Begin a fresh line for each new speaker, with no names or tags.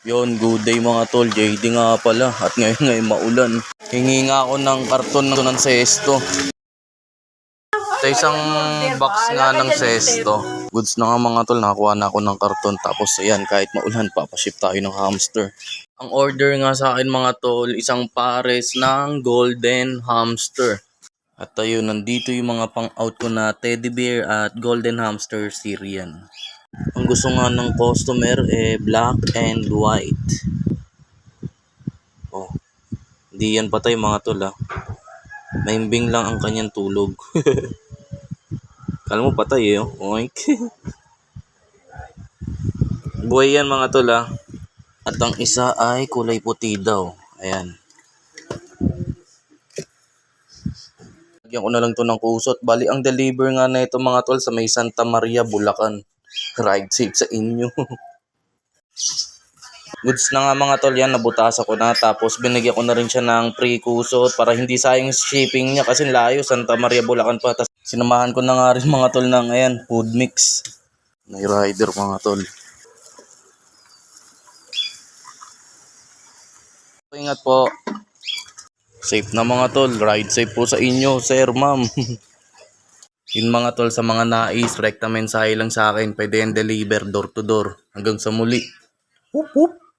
Yon, good day mga tol. JD nga pala. At ngayon ngayon maulan. Hingi nga ako ng karton ng, sesto. Sa isang box nga ng sesto. Goods na nga mga tol. Nakakuha na ako ng karton. Tapos ayan, kahit maulan, papaship tayo ng hamster. Ang order nga sa akin mga tol, isang pares ng golden hamster. At ayun, nandito yung mga pang-out ko na teddy bear at golden hamster Syrian. Ang gusto nga ng customer eh black and white. Oh. Hindi yan patay mga tol ah. Maimbing lang ang kanyang tulog. Kala mo patay eh oh. Oink. Buhay yan mga tol ah. At ang isa ay kulay puti daw. Ayan. Lagyan ko na lang to ng kusot. Bali, ang deliver nga na ito mga tol sa may Santa Maria, Bulacan. Ride safe sa inyo. Goods na nga mga tol yan, nabutasan ko na. Tapos binigyan ko na rin siya ng free kusot para hindi sayang shipping niya kasi layo, Santa Maria, Bulacan pa. Tapos sinamahan ko na nga rin mga tol ng ayan, food mix. May rider mga tol. Ingat po. Safe na mga tol. Ride safe po sa inyo, sir, ma'am. Yun mga tol, sa mga nais, rekta mensahe lang sa akin. Pwede yan deliver door to door. Hanggang sa muli. Whoop whoop.